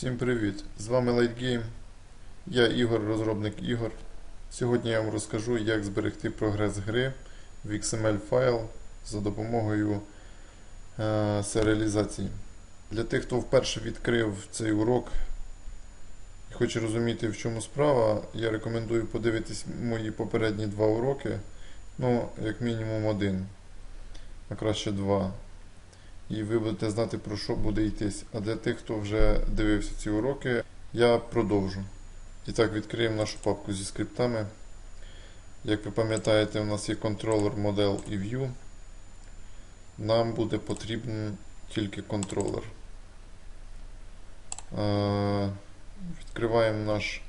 Всім привіт! З вами LightGame. Я Ігор, розробник ігор. Сьогодні я вам розкажу, як зберегти прогрес гри в XML файл за допомогою е, серіалізації. Для тих, хто вперше відкрив цей урок і хоче розуміти, в чому справа, я рекомендую подивитись мої попередні два уроки. Ну, як мінімум один, а краще два і ви будете знати про що буде йтись. А для тих, хто вже дивився ці уроки, я продовжу. І так, відкриємо нашу папку зі скриптами. Як ви пам'ятаєте, у нас є контролер, модель і view. Нам буде потрібен тільки контролер. Е, Відкриваємо наш,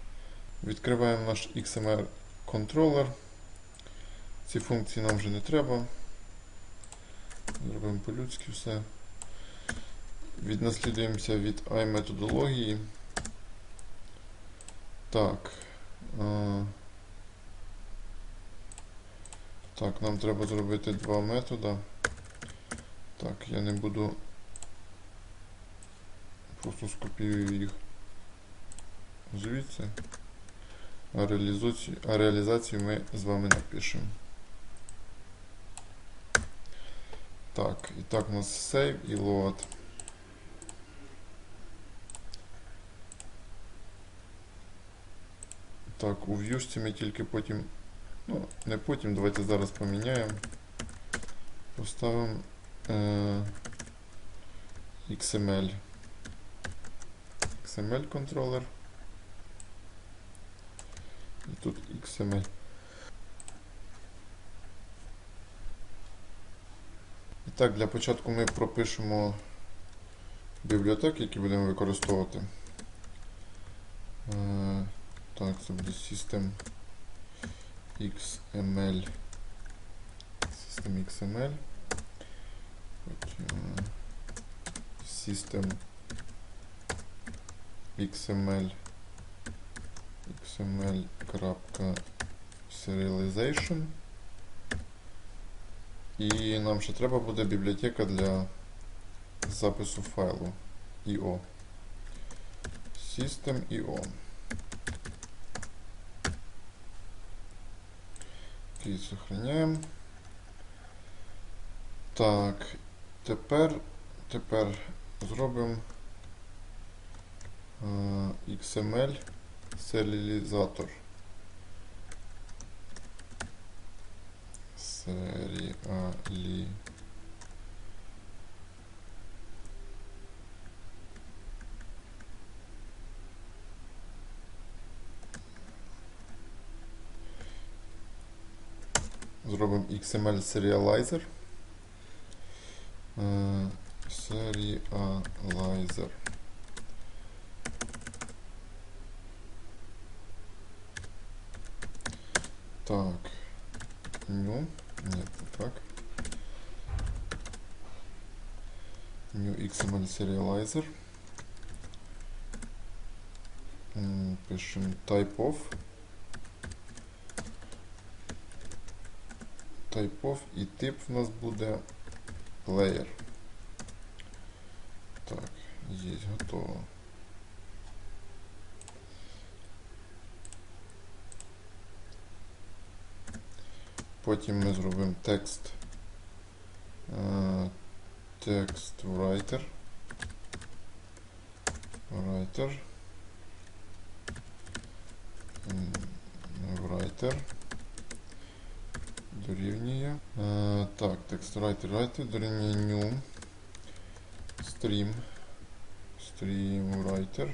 відкриваємо наш XML контролер. Ці функції нам вже не треба. Зробимо по-людськи все. Віднаслідуємося від I-методології. Так. Так, нам треба зробити два метода. Так, я не буду. Просто скопіюю їх звідси. А реалізацію, а реалізацію ми з вами напишемо. Так, і так у нас save і load. Так, у в'юшці ми тільки потім. Ну, не потім, давайте зараз поміняємо. Поставимо е, XML. XML контролер. І тут XML. Так, для початку ми пропишемо бібліотеки, які будемо використовувати. Е, Так, це буде System XML. System XML. System XML XML.serialization. І нам ще треба буде бібліотека для запису файлу IO. System IO. Окей, сохраняємо. Так, тепер, тепер зробимо е, XML серіалізатор. Серіалі. Зробимо XML Serializer. Serializer. Так. New. Нет, не так. New XML Serializer. М, Пишем type of. Type of і тип в нас буде player. Так, є, готово. Потім ми зробимо текст. е, Текст writer. Writer. М, Writer. Дорівнює. Е, Так, текст writer, writer дорівнює new. Stream. Stream writer.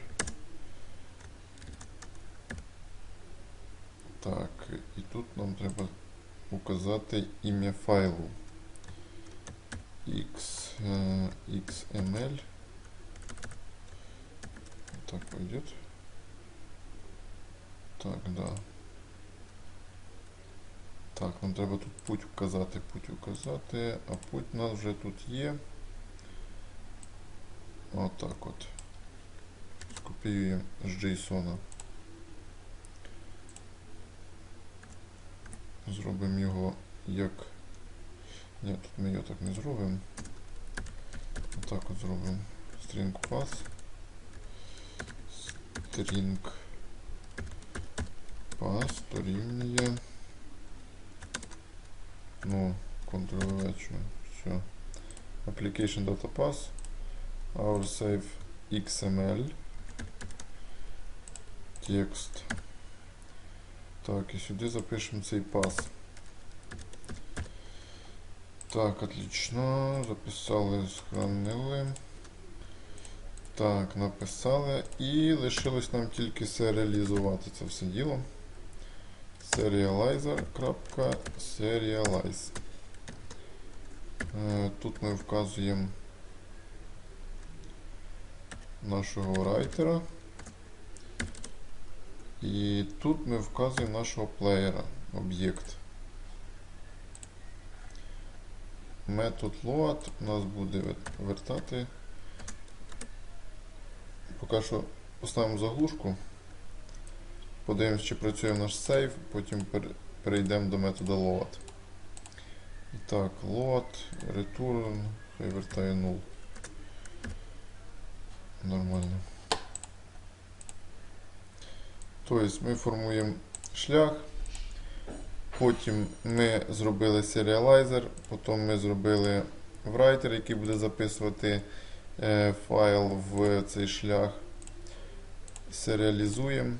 Так, і тут нам треба указати ім'я файлу X, XML. Так пойдет. Так, да. Так, нам треба тут путь указати, путь указати, а путь у нас вже тут є. Отак от. Скопіюємо з JSON. Зробимо його як. Ні, тут ми його так не зробимо. Отак от зробимо string pass. string pass дорівнює. Ну, Ctrl-V, все. Application data pass. Our save XML. Текст. Так, і сюди запишемо цей пас. Так, отлично. Записали, сохранили. Так, написали. І лишилось нам тільки серіалізувати це все діло. Serializer.serialize. Е, Тут ми вказуємо нашого райтера. І тут ми вказуємо нашого плеєра, об'єкт. Метод load у нас буде вертати. Поки що поставимо заглушку. Подивимось, чи працює наш сейв, потім перейдемо до методу load. І так, load, return, хай вертає 0. Нормально. Тобто ми формуємо шлях, потім ми зробили серіалайзер, потім ми зробили writer, який буде записувати е, файл в цей шлях. Серіалізуємо.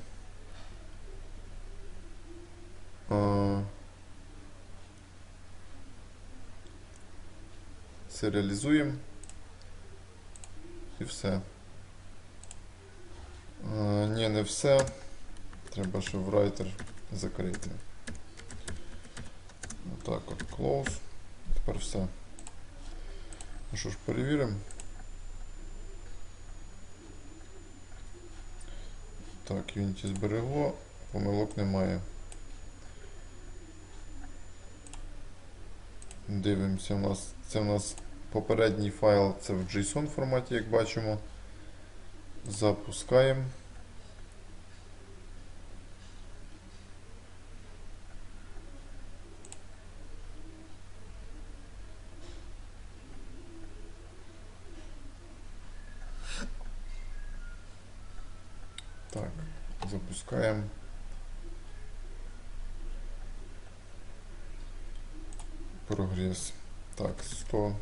Серіалізуємо. І все. Ні, не все. Треба ще в writer закрити. Отак от close. Тепер все. Ну що ж, перевіримо. Так, Unity зберегло, помилок немає. Дивимося, у нас, це у нас попередній файл, це в JSON форматі, як бачимо. Запускаємо. Так, запускаємо. Прогрес. Так, 100.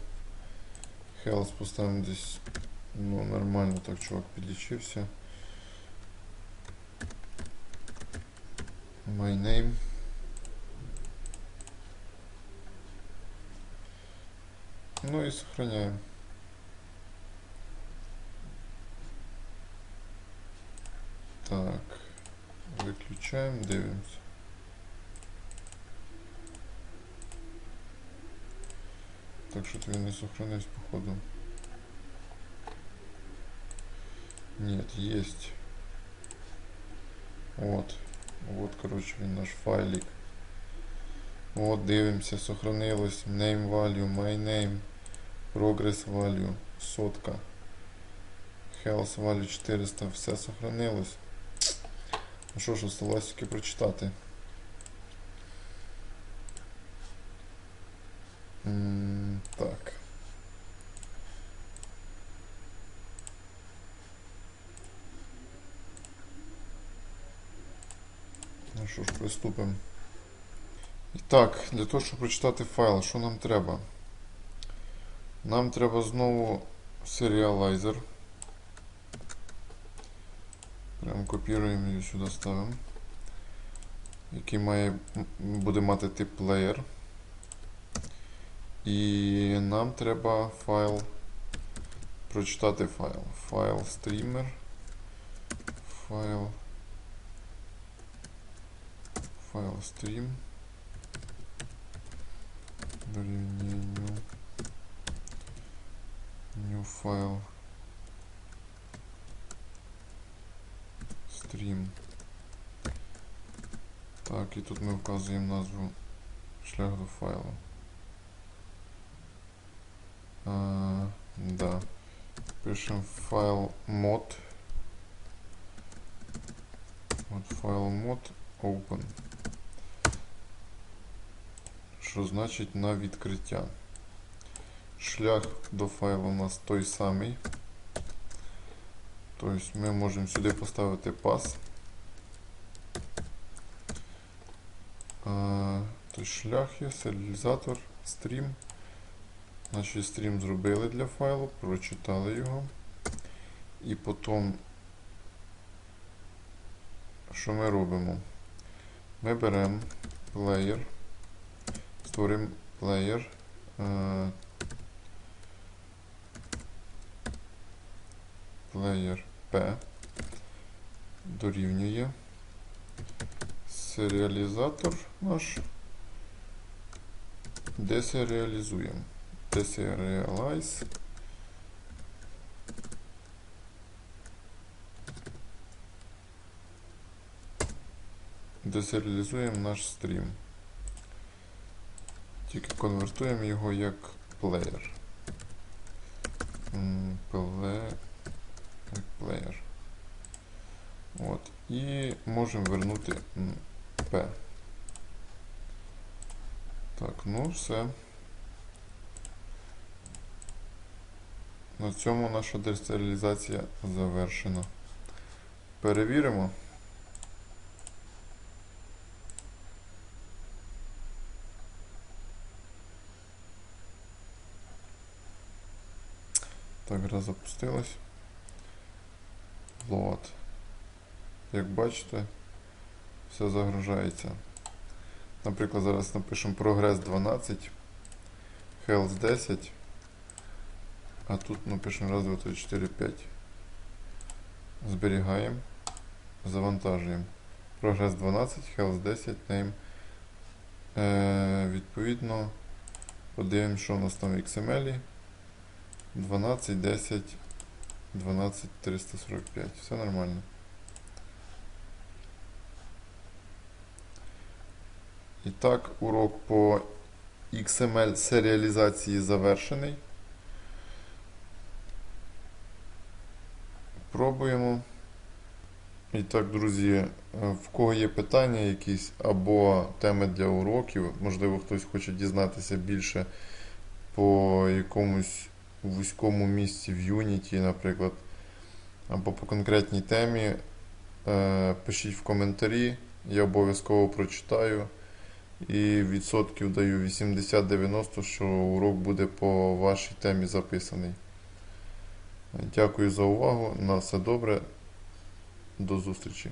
Health поставимо десь. Ну, нормально так чувак підлічився. My name. Ну і сохраняємо. Так, виключаємо, дивимося. Так що він не сохранився, походу. Нет, есть. Вот. Вот, короче, він наш файлик. Вот, дивимося, сохранилось. Name value, my name, progress value, сотка. Health value 400, все сохранилось. Ну що ж, осталось тільки прочитати. М, Так. Ну що ж, приступимо. І так, для того, щоб прочитати файл, що нам треба? Нам треба знову серіалайзер. Прямо копіруємо і сюди ставимо. Який має, буде мати тип player. І нам треба файл. Прочитати файл. Файл streamer. Файл. Файл stream. Дорівнює new. New файл. Так, і тут ми вказуємо назву шлях до файлу. А, да. Пишем файл mod. Вот файл mod open. Що значить на відкриття. Шлях до файлу у нас той самий. Тобто ми можемо сюди поставити пас. Тобто шлях є, серіалізатор, стрім. Значить, стрім зробили для файлу, прочитали його. І потім, що ми робимо? Ми беремо плеєр, створимо плеєр. е, Плеєр P дорівнює серіалізатор наш. Десеріалізуємо. Deserialize. Десеріалізуємо наш стрім. Тільки конвертуємо його як плеєр. Плеєр. От. І можемо вернути P. Так, ну все. На цьому наша десеріалізація завершена. Перевіримо. Так, гра запустилась. Load. Як бачите, все загружається. Наприклад, зараз напишемо прогрес 12, health 10, а тут напишемо раз, 2, 3, 4, 5. Зберігаємо, завантажуємо. Прогрес 12, health 10, name. Е, відповідно, подивимося, що у нас там в XML. 12, 10, 12, 345. Все нормально. І так, урок по XML серіалізації завершений. Пробуємо. І так, друзі, е, в кого є питання якісь або теми для уроків, можливо, хтось хоче дізнатися більше по якомусь вузькому місці в Unity, наприклад, або по конкретній темі, е, пишіть в коментарі, я обов'язково прочитаю. І відсотків даю 80-90, що урок буде по вашій темі записаний. Дякую за увагу. На все добре. До зустрічі.